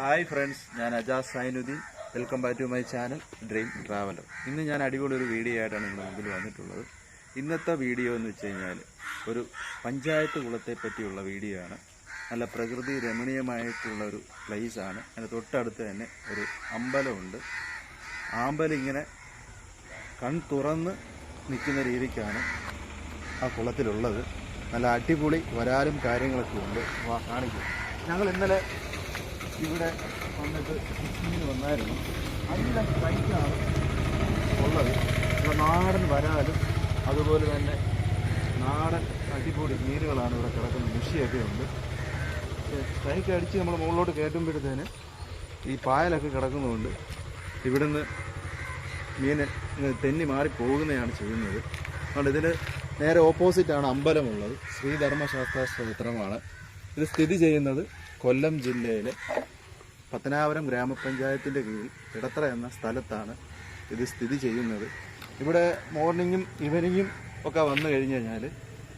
Hi friends ഞാൻ Ajas Sainudheen. Welcome back to my channel dream traveller. ഇന്ന് ഞാൻ അടിപൊളി ഒരു വീഡിയോ ആയിട്ടാണ് നിങ്ങളുടെ മുമ്പിൽ വന്നിട്ടുള്ളത്. ഇന്നത്തെ വീഡിയോ എന്ന് വെച്ച് കഴിഞ്ഞാൽ ഒരു പഞ്ചായത്ത് കുളത്തെ പറ്റിയുള്ള വീഡിയോ ആണ്. നല്ല പ്രകൃതി രമണീയമായിട്ടുള്ള ഒരു place ആണ്. അതിന് തൊട്ടടുത്ത് തന്നെ ഒരു അമ്പലമുണ്ട് അമ്പലം ഇങ്ങനെ കൺ തുറന്ന് നിൽക്കുന്ന രീതിക്കാണ് ആ കുളത്തിലുള്ളത്. നല്ല അടിപൊളി വരാലും കാര്യങ്ങളൊക്കെ ഉണ്ട്. കാണിക്കും. ഞങ്ങൾ ഇന്നലെ ഇവിടെ വന്നിട്ട് ഫിഷിങ്ങിന് വന്നായിരുന്നു. നല്ല ഫ്ലൈറ്റാണ് ഉള്ളത്. ഇവിടെ നാടൻ വരാലും അതുപോലെ തന്നെ നാടൻ അടിപൊളി മീനുകളാണ് ഇവിടെ കിടക്കുന്ന മുഷിയൊക്കെ ഉണ്ട്. സ്ട്രൈക്ക് അടിച്ച് നമ്മൾ മുകളിലോട്ട് കയറ്റുമ്പോഴത്തേന് ഈ പായലൊക്കെ കിടക്കുന്നതുകൊണ്ട് ഇവിടുന്ന് മീൻ തെന്നി മാറി പോകുന്നതാണ് ചെയ്യുന്നത്. അതുകൊണ്ട് ഇതിന് നേരെ ഓപ്പോസിറ്റാണ് അമ്പലമുള്ളത്. ശ്രീധർമ്മശാസ്ത്ര ക്ഷേത്രമാണ്. ഇത് സ്ഥിതി ചെയ്യുന്നത് കൊല്ലം ജില്ലയിലെ പത്തനാപുരം ഗ്രാമപഞ്ചായത്തിന്റെ കീഴിൽ ഇടത്തറ എന്ന സ്ഥലത്താണ് ഇത് സ്ഥിതി ചെയ്യുന്നത്. ഇവിടെ മോർണിംഗും ഈവനിങ്ങും ഒക്കെ വന്നു കഴിഞ്ഞ് കഴിഞ്ഞാൽ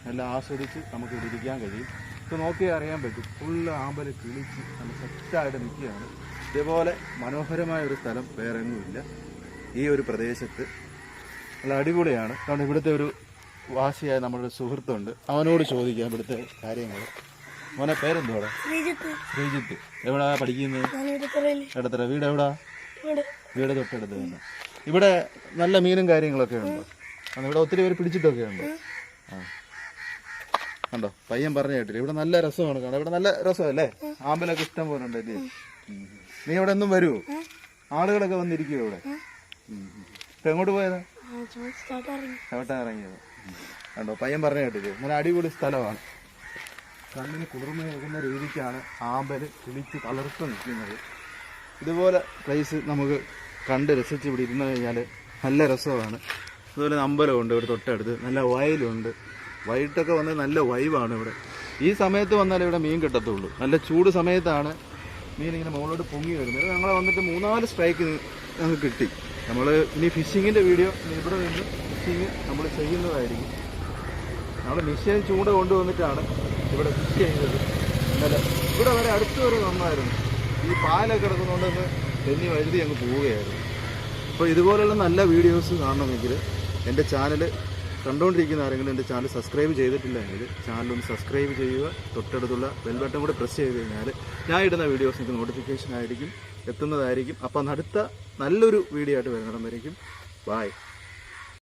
നല്ല ആസ്വദിച്ച് നമുക്ക് ഇരിക്കാൻ കഴിയും. ഇത് നോക്കിയാൽ അറിയാൻ പറ്റും. ഫുള്ള് ആമ്പൽ കിളിച്ച് നല്ല സെറ്റായിട്ട് നിൽക്കുകയാണ്. ഇതേപോലെ മനോഹരമായ ഒരു സ്ഥലം വേറെങ്ങുമില്ല ഈ ഒരു പ്രദേശത്ത് നല്ല അടിപൊളിയാണ്. കാരണം ഇവിടുത്തെ ഒരു വാശിയായ നമ്മുടെ സുഹൃത്തുണ്ട്. അവനോട് ചോദിക്കാം ഇവിടുത്തെ കാര്യങ്ങൾ മോനെ പേരെന്തോ ശ്രീജിത്ത്. എവിടാ പഠിക്കുന്നത് ഇടത്തറ വീട് എവിടാ? വീട്. തൊട്ടടുത്ത് തന്നെ. ഇവിടെ നല്ല മീനും കാര്യങ്ങളൊക്കെ ഉണ്ടോ. ഇവിടെ ഒത്തിരി പേര് പിടിച്ചിട്ടൊക്കെ ഉണ്ടോ. ആ. കണ്ടോ? പയ്യൻ പറഞ്ഞു കേട്ടില്ല? ഇവിടെ നല്ല രസമാണ് കാണാൻ. ഇവിടെ നല്ല രസമല്ലേ? ആമ്പലൊക്കെ ഇഷ്ടം പോലെ ഉണ്ട് അല്ലേ? ഉം. നീ ഇവിടെ ഒന്നും വരൂ? ആളുകളൊക്കെ വന്നിരിക്കുമോ ഇവിടെ? എങ്ങോട്ട് പോയതാ? എവിടെ ഇറങ്ങിയത്. കണ്ടോ? പയ്യൻ പറഞ്ഞു കേട്ടില്ലേ? നല്ല അടിപൊളി സ്ഥലമാണ്. കണ്ണിന് കുളിർമയേകുന്ന രീതിക്കാണ് ആമ്പൽ കിളിച്ച് തളർത്ത് നിൽക്കുന്നത്. ഇതുപോലെ പ്ലേസ് നമുക്ക് കണ്ട് രസിച്ച് ഇവിടെ ഇരുന്ന് കഴിഞ്ഞാൽ നല്ല രസമാണ്. അതുപോലെ അമ്പലമുണ്ട് ഇവിടെ തൊട്ടടുത്ത്. നല്ല വയലുണ്ട്. വൈകിട്ടൊക്കെ വന്ന് നല്ല വൈവാണ് ഇവിടെ. ഈ സമയത്ത് വന്നാലേ ഇവിടെ മീൻ കിട്ടത്തുള്ളൂ. നല്ല ചൂട് സമയത്താണ് മീൻ ഇങ്ങനെ മുകളിലോട്ട് പൊങ്ങി വരുന്നത്. ഞങ്ങൾ വന്നിട്ട് മൂന്നാൽ സ്ട്രൈക്ക് ഞങ്ങൾക്ക് കിട്ടി. നമ്മൾ ഇനി ഫിഷിങ്ങിന്റെ വീഡിയോ ഇവിടെ നിന്ന് ഫിഷിങ് നമ്മൾ ചെയ്യുന്നതായിരിക്കും. നമ്മൾ മിഷ്യൻ ചൂട് കൊണ്ടുവന്നിട്ടാണ് ഇവിടെ ബുക്ക് ചെയ്തത്. അല്ല ഇവിടെ വരെ അടുത്ത് വരെ വന്നായിരുന്നു ഈ പാലൊക്കെ കിടക്കുന്നതുകൊണ്ടൊന്ന് തെന്നി വഴുതി അങ്ങ് പോവുകയായിരുന്നു. അപ്പോൾ ഇതുപോലെയുള്ള നല്ല വീഡിയോസ് കാണണമെങ്കിൽ എന്റെ ചാനൽ കണ്ടുകൊണ്ടിരിക്കുന്ന ആരെങ്കിലും എന്റെ ചാനൽ സബ്സ്ക്രൈബ് ചെയ്തിട്ടില്ലെങ്കിൽ ചാനലൊന്ന് സബ്സ്ക്രൈബ് ചെയ്യുക. തൊട്ടടുത്തുള്ള ബെൽ ബട്ടൺ കൂടെ പ്രസ് ചെയ്ത് കഴിഞ്ഞാൽ ഞാൻ ഇടുന്ന വീഡിയോസ് നിങ്ങൾക്ക് നോട്ടിഫിക്കേഷൻ ആയിരിക്കും എത്തുന്നതായിരിക്കും. അപ്പം അടുത്ത നല്ലൊരു വീഡിയോ ആയിട്ട് വരുന്നിടം ബായ്